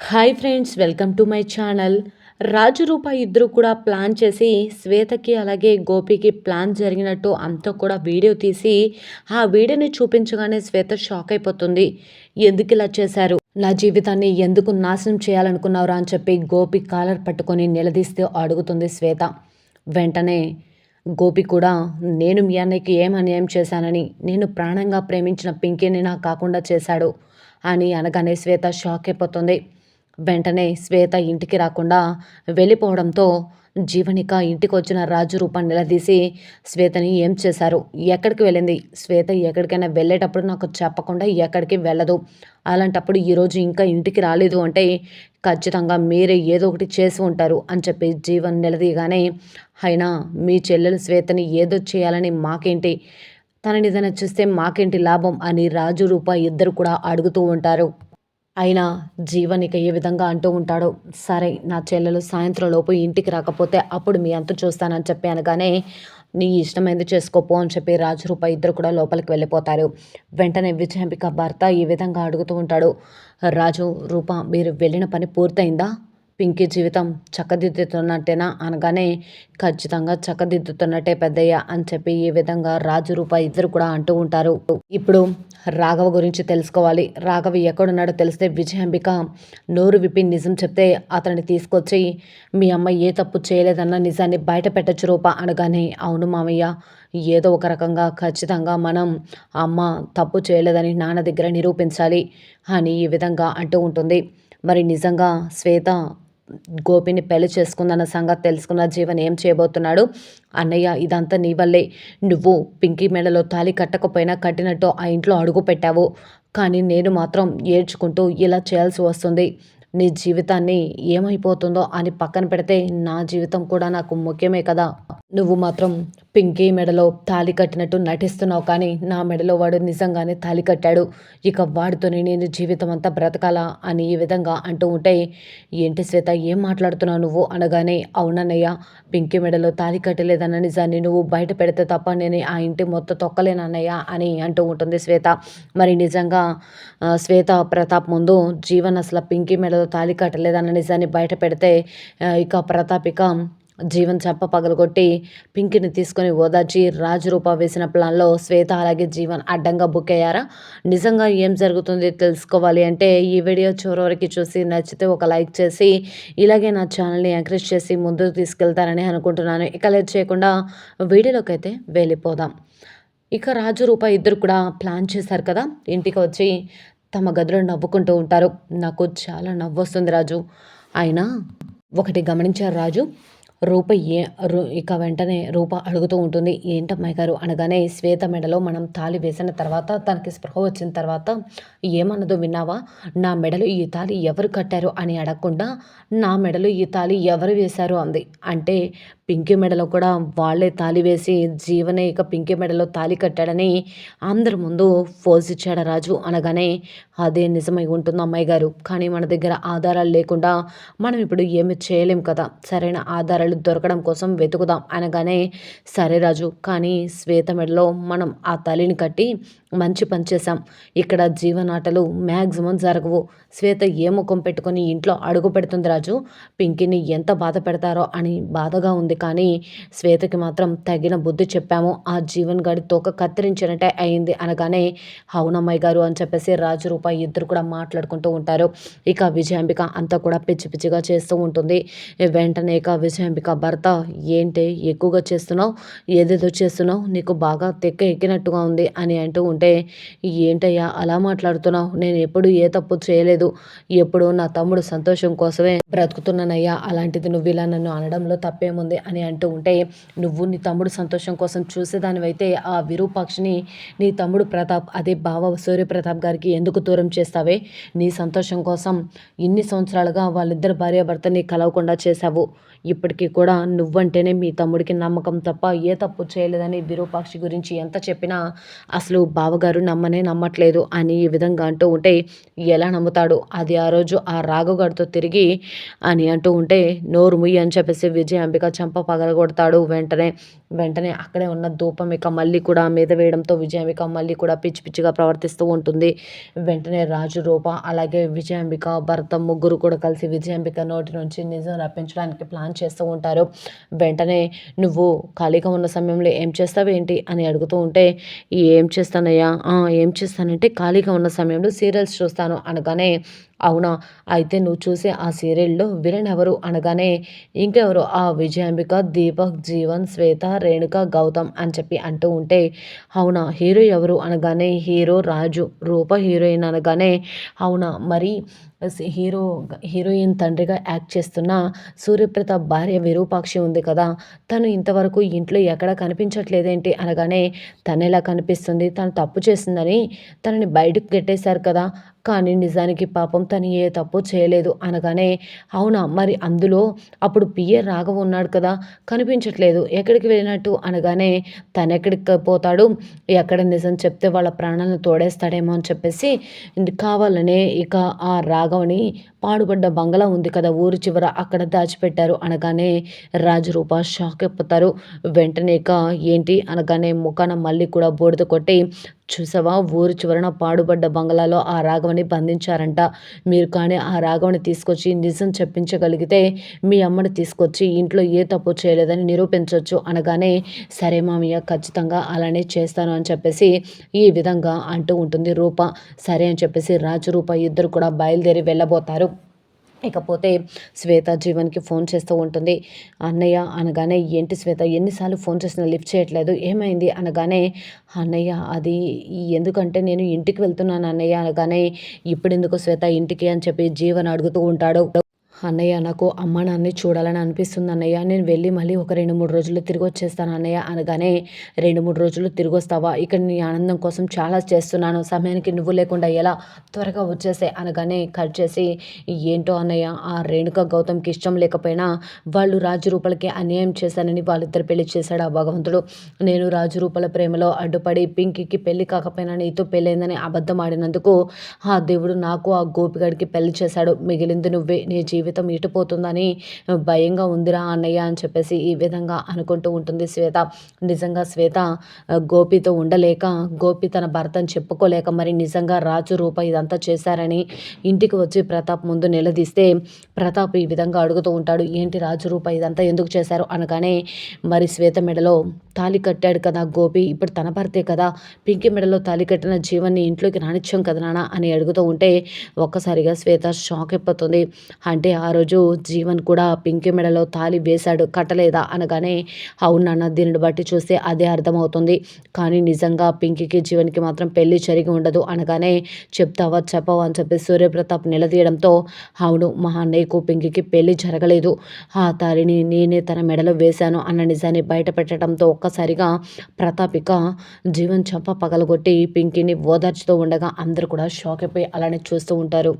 Hi friends welcome to my channel Raju Rupa ఇద్దరు కూడా plan చేసి శ్వేతకి అలాగే గోపికి ప్లాన్ జరిగినట్టు అంతా కూడా వీడియో తీసి ఆ వీడియోని చూపించగానే శ్వేత షాక్ అయిపోతుంది. ఎందుకు ఇలా చేశారు? నా జీవితాన్ని ఎందుకు నాశనం చేయాలనుకున్నారా అని చెప్పి గోపి కాలర్ పట్టుకొని నిలదీస్తే అడుగుతుంది శ్వేత. వెంటనే గోపి కూడా నేను మీ అన్నయ్యకి ఏం అన్యాయం చేశానని నేను ప్రాణంగా ప్రేమించిన పింకీని నాకు కాకుండా చేశాడు అని అనగానే శ్వేత షాక్ అయిపోతుంది. వెంటనే శ్వేత ఇంటికి రాకుండా వెళ్ళిపోవడంతో జీవనిక ఇంటికి వచ్చిన రాజు రూపాన్ని నిలదీసి శ్వేతని ఏం చేశారు? ఎక్కడికి వెళ్ళింది? శ్వేత ఎక్కడికైనా వెళ్ళేటప్పుడు నాకు చెప్పకుండా ఎక్కడికి వెళ్ళదు. అలాంటప్పుడు ఈరోజు ఇంకా ఇంటికి రాలేదు అంటే ఖచ్చితంగా మీరే ఏదో ఒకటి చేసి ఉంటారు అని చెప్పి జీవన్ నిలదీయగానే అయినా మీ చెల్లెలు శ్వేతని ఏదో చేయాలని మాకేంటి? తనని ఏదైనా చూస్తే మాకేంటి లాభం? అని రాజు రూప ఇద్దరు కూడా అడుగుతూ ఉంటారు. అయినా జీవన్ ఇక ఏ విధంగా అంటూ ఉంటాడో సరే నా చెల్లెలు సాయంత్రం లోపు ఇంటికి రాకపోతే అప్పుడు మీ అంత చూస్తానని చెప్పి అనగానే నీ ఇష్టమైంది చేసుకోపో అని చెప్పి రాజు రూప ఇద్దరు కూడా లోపలికి వెళ్ళిపోతారు. వెంటనే విజయంబిక భర్త ఈ విధంగా అడుగుతూ ఉంటాడు. రాజు రూప మీరు వెళ్ళిన పని పూర్తయిందా? పింకీ జీవితం చక్కదిద్దుతున్నట్టేనా అనగానే ఖచ్చితంగా చక్కదిద్దుతున్నట్టే పెద్దయ్య అని చెప్పి ఈ విధంగా రాజు రూప ఇద్దరు కూడా అంటూ ఉంటారు. ఇప్పుడు రాఘవ గురించి తెలుసుకోవాలి. రాఘవ ఎక్కడున్నాడో తెలిస్తే విజయాంబిక నోరు విప్పి నిజం చెప్తే అతన్ని తీసుకొచ్చి మీ అమ్మ ఏ తప్పు చేయలేదన్న నిజాన్ని బయట పెట్టచ్చు రూప అనగానే అవును మామయ్య ఏదో ఒక రకంగా ఖచ్చితంగా మనం అమ్మ తప్పు చేయలేదని నాన్న దగ్గర నిరూపించాలి అని ఈ విధంగా అంటూ ఉంటుంది. మరి నిజంగా శ్వేత గోపిని పెళ్ళి చేసుకుందన్న సంగతి తెలుసుకున్న జీవన్ ఏం చేయబోతున్నాడు? అన్నయ్య ఇదంతా నీ వల్లే. నువ్వు పింకీ మెడలో తాలి కట్టకపోయినా కట్టినట్టు ఆ ఇంట్లో అడుగు పెట్టావు. కానీ నేను మాత్రం ఏడ్చుకుంటూ ఇలా చేయాల్సి వస్తుంది. నీ జీవితాన్ని ఏమైపోతుందో అని పక్కన పెడితే నా జీవితం కూడా నాకు ముఖ్యమే కదా. నువ్వు మాత్రం పింకీ మెడలో తాలి కట్టినట్టు నటిస్తున్నావు కానీ నా మెడలో వాడు నిజంగానే తాలి కట్టాడు. ఇక వాడితోనే నేను జీవితం అంతా బ్రతకాలా అని ఈ విధంగా అంటూ ఉంటే ఏంటి శ్వేత ఏం మాట్లాడుతున్నావు నువ్వు అనగానే అవునన్నయ్య పింకీ మెడలో తాలి కట్టలేదన్న నిజాన్ని నువ్వు బయట పెడితే తప్ప నేను ఆ ఇంటి మొత్తం తొక్కలేనన్నయ్య అని అంటూ ఉంటుంది శ్వేత. మరి నిజంగా శ్వేత ప్రతాప్ ముందు జీవన్ అసలు పింకీ మెడలో తాలి కట్టలేదన్న నిజాన్ని బయట పెడితే ఇక ప్రతాప్ ఇక జీవన్ చెప్ప పగలగొట్టి పింకిని తీసుకొని ఓదార్చి రాజరూప వేసిన ప్లాన్లో శ్వేత అలాగే జీవన్ అడ్డంగా బుక్ అయ్యారా? నిజంగా ఏం జరుగుతుంది తెలుసుకోవాలి అంటే ఈ వీడియో చివరి చూసి నచ్చితే ఒక లైక్ చేసి ఇలాగే నా ఛానల్ని ఎంకరేజ్ చేసి ముందుకు తీసుకెళ్తారని అనుకుంటున్నాను. ఇక లేట్ చేయకుండా వీడియోలోకి అయితే వెళ్ళిపోదాం. ఇక రాజు రూప ఇద్దరు కూడా ప్లాన్ చేశారు కదా ఇంటికి వచ్చి తమ గదిలో నవ్వుకుంటూ ఉంటారు. నాకు చాలా నవ్వు వస్తుంది రాజు. అయినా ఒకటి గమనించారు రాజు రూప ఏ ఇక వెంటనే రూప అడుగుతూ ఉంటుంది. ఏంటమ్మాయి గారు? అనగానే శ్వేత మెడలో మనం తాలి వేసిన తర్వాత తనకి స్పృహ వచ్చిన తర్వాత ఏమన్నదో విన్నావా? నా మెడలో ఈ తాలి ఎవరు కట్టారు? అని అడగకుండా నా మెడలో ఈ తాలి ఎవరు వేశారు? అంది. అంటే పింకీ మెడలో కూడా వాళ్ళే తాలి వేసి జీవనే ఇక పింకీ మెడలో తాలి కట్టాడని అందరి ముందు ఫోజ్ ఇచ్చాడు రాజు అనగానే అదే నిజమై ఉంటుంది అమ్మాయి గారు. కానీ మన దగ్గర ఆధారాలు లేకుండా మనం ఇప్పుడు ఏమి చేయలేం కదా. సరైన ఆధారాలు దొరకడం కోసం వెతుకుదాం అనగానే సరే రాజు కానీ శ్వేత మెడలో మనం ఆ తల్లిని కట్టి మంచి పని చేశాం. ఇక్కడ జీవనాటలు మ్యాక్సిమం జరగవు. శ్వేత ఏ ముఖం పెట్టుకొని ఇంట్లో అడుగు పెడుతుంది రాజు? పింకీని ఎంత బాధ పెడతారో అని బాధగా ఉంది కానీ శ్వేతకి మాత్రం తగిన బుద్ధి చెప్పాము. ఆ జీవన్ గడి తోక కత్తిరించినట్టే అయింది అనగానే అవునమ్మాయి గారు అని చెప్పేసి రాజు రూపాయి ఇద్దరు కూడా మాట్లాడుకుంటూ ఉంటారు. ఇక విజయాంబిక అంతా కూడా పిచ్చి పిచ్చిగా చేస్తూ ఉంటుంది. వెంటనే ఇక విజయాంబిక భర్త ఏంటి ఎక్కువగా చేస్తున్నావు? ఏదేదో చేస్తున్నావు? నీకు బాగా తెక్క ఎక్కినట్టుగా ఉంది అని అంటూ ఉంటే ఏంటయ్యా అలా మాట్లాడుతున్నావు? నేను ఎప్పుడు ఏ తప్పు చేయలేదు. ఎప్పుడు నా తమ్ముడు సంతోషం కోసమే బ్రతుకుతున్నానయ్యా. అలాంటిది నువ్వు ఇలా నన్ను అనడంలో తప్పేముంది? అని అంటూ ఉంటే నువ్వు నీ తమ్ముడు సంతోషం కోసం చూసేదానివైతే ఆ విరూపాక్షిని నీ తమ్ముడు ప్రతాప్ అదే బావ సూర్యప్రతాప్ గారికి ఎందుకు దూరం చేస్తావే? నీ సంతోషం కోసం ఇన్ని సంవత్సరాలుగా వాళ్ళిద్దరు భార్యాభర్తని కలవకుండా చేశావు. ఇప్పటికీ కూడా నువ్వంటేనే మీ తమ్ముడికి నమ్మకం తప్ప ఏ తప్పు చేయలేదని విరూపాక్షి గురించి ఎంత చెప్పినా అసలు బావగారు నమ్మనే నమ్మట్లేదు అని ఈ విధంగా అంటూ ఉంటే ఎలా నమ్ముతాడు? అది ఆ రోజు ఆ రాఘుగాడితో తిరిగి అని అంటూ ఉంటే నోరు ముయ్యి అని చెప్పేసి విజయ అంబిక చంప పగలగొడతాడు వెంటనే. వెంటనే అక్కడే ఉన్న ధూపం ఇక మళ్ళీ కూడా మీద వేయడంతో విజయాంబిక మళ్ళీ కూడా పిచ్చి పిచ్చిగా ప్రవర్తిస్తూ ఉంటుంది. వెంటనే రాజు రూప అలాగే విజయాంబిక భరత ముగ్గురు కూడా కలిసి విజయాంబిక నోటి నుంచి నిజం రప్పించడానికి ప్లాన్ చేస్తూ ఉంటారు. వెంటనే నువ్వు ఖాళీగా ఉన్న సమయంలో ఏం చేస్తావు ఏంటి అని అడుగుతూ ఉంటే ఏం చేస్తానయ్యా? ఏం చేస్తానంటే ఖాళీగా ఉన్న సమయంలో సీరియల్స్ చూస్తాను అనగానే అవునా? అయితే నువ్వు చూసే ఆ సీరియల్లో విలన్ ఎవరు అనగానే ఇంకెవరు? ఆ విజయాంబిక దీపక్ జీవన్ శ్వేత రేణుక గౌతమ్ అని చెప్పి అంటూ ఉంటే అవునా? హీరో ఎవరు అనగానే హీరో రాజు రూప హీరోయిన్ అనగానే అవునా? మరి హీరో హీరోయిన్ తండ్రిగా యాక్ట్ చేస్తున్న సూర్యప్రతాప్ భార్య విరూపాక్షి ఉంది కదా. తను ఇంతవరకు ఇంట్లో ఎక్కడ కనిపించట్లేదేంటి అనగానే తను ఎలా కనిపిస్తుంది. తను తప్పు చేసిందని తనని బయటకు గెట్టేశారు కదా. కానీ నిజానికి పాపం తను ఏ తప్పు చేయలేదు అనగానే అవునా? మరి అందులో అప్పుడు పిఏ రాఘవ ఉన్నాడు కదా కనిపించట్లేదు. ఎక్కడికి వెళ్ళినట్టు అనగానే తను ఎక్కడికి పోతాడు? ఎక్కడ నిజం చెప్తే వాళ్ళ ప్రాణాలను తోడేస్తాడేమో అని చెప్పేసి కావాలనే ఇక ఆ రాఘవని పాడుబడ్డ బంగ్లా ఉంది కదా ఊరు చివర అక్కడ దాచిపెట్టారు అనగానే రాజరూప షాక్ అయిపోతారు. వెంటనే ఇక ఏంటి అనగానే ముఖాన మళ్ళీ కూడా బూడిద కొట్టి చూసావా ఊరు చివరన పాడుబడ్డ బంగ్లాలో ఆ రాఘవని బంధించారంట. మీరు కానీ ఆ రాఘవని తీసుకొచ్చి నిజం చెప్పించగలిగితే మీ అమ్మని తీసుకొచ్చి ఇంట్లో ఏ తప్పు చేయలేదని నిరూపించవచ్చు అనగానే సరే మామయ్య ఖచ్చితంగా అలానే చేస్తాను అని చెప్పేసి ఈ విధంగా అంటూ ఉంటుంది రూప. సరే అని చెప్పేసి రాజు రూప ఇద్దరు కూడా బయలుదేరి వెళ్ళబోతారు. ఇకపోతే శ్వేత జీవన్కి ఫోన్ చేస్తూ ఉంటుంది. అన్నయ్య అనగానే ఏంటి శ్వేత ఎన్నిసార్లు ఫోన్ చేసినా లిఫ్ట్ చేయట్లేదు? ఏమైంది? అనగానే అన్నయ్య అది ఎందుకంటే నేను ఇంటికి వెళ్తున్నాను అన్నయ్య. అనగానే ఇప్పుడు ఎందుకు శ్వేత ఇంటికి? అని చెప్పి జీవన్ అడుగుతూ ఉంటాడు. అన్నయ్య నాకు అమ్మ నాన్నని చూడాలని అనిపిస్తుంది అన్నయ్య. నేను వెళ్ళి మళ్ళీ ఒక రెండు మూడు రోజుల్లో తిరిగి వచ్చేస్తాను అన్నయ్య అనగానే రెండు మూడు రోజులు తిరిగి వస్తావా? ఇక్కడ నీ ఆనందం కోసం చాలా చేస్తున్నాను. సమయానికి నువ్వు లేకుండా ఎలా త్వరగా వచ్చేసే? అనగానే కట్ చేసి ఏంటో అన్నయ్య ఆ రేణుక గౌతమ్కి ఇష్టం లేకపోయినా వాళ్ళు రాజు రూపాలకి అన్యాయం చేశానని వాళ్ళిద్దరు పెళ్ళి చేశాడు ఆ భగవంతుడు. నేను రాజు రూపాల ప్రేమలో అడ్డుపడి పింకీకి పెళ్ళి కాకపోయినా నీతో పెళ్ళైందని అబద్ధం ఆడినందుకు ఆ దేవుడు నాకు ఆ గోపిగాడికి పెళ్ళి చేశాడు. మిగిలింది నువ్వే. నీ జీవితం జీవితం ఇటుపోతుందని భయంగా ఉందిరా అన్నయ్య అని చెప్పేసి ఈ విధంగా అనుకుంటూ ఉంటుంది శ్వేత. నిజంగా శ్వేత గోపితో ఉండలేక గోపి తన భర్తను చెప్పుకోలేక మరి నిజంగా రాజు రూప ఇదంతా చేశారని ఇంటికి వచ్చి ప్రతాప్ ముందు నిలదీస్తే ప్రతాప్ ఈ విధంగా అడుగుతూ ఉంటాడు ఏంటి రాజు రూప ఇదంతా ఎందుకు చేశారు? అనగానే మరి శ్వేత మెడలో తాలి కట్టాడు కదా గోపి ఇప్పుడు తన భర్తే కదా పింకి మెడలో తాలి కట్టిన జీవన్ని ఇంట్లోకి రానిచ్చాం కదా నాన్న అని అడుగుతూ ఉంటే ఒక్కసారిగా శ్వేత షాక్ అయిపోతుంది. అంటే ఆ ఆ రోజు జీవన్ కూడా పింకి మెడలో తాలి వేశాడు. కట్టలేదా అనగానే అవునన్న దీనిని బట్టి చూస్తే అదే అర్థమవుతుంది. కానీ నిజంగా పింకికి జీవన్కి మాత్రం పెళ్ళి జరిగి ఉండదు అనగానే చెప్తావా చెప్పవా అని చెప్పి సూర్యప్రతాప్ నిలదీయడంతో అవును మా అన్నయ్యకు పింకికి పెళ్ళి జరగలేదు. ఆ తాలిని నేనే తన మెడలో వేశాను అన్న నిజాన్ని బయటపెట్టడంతో ఒక్కసారిగా ప్రతాపిక జీవన్ చంప పగలగొట్టి పింకిని ఓదార్చుతూ ఉండగా అందరూ కూడా షాక్ అయిపోయి అలానే చూస్తూ ఉంటారు.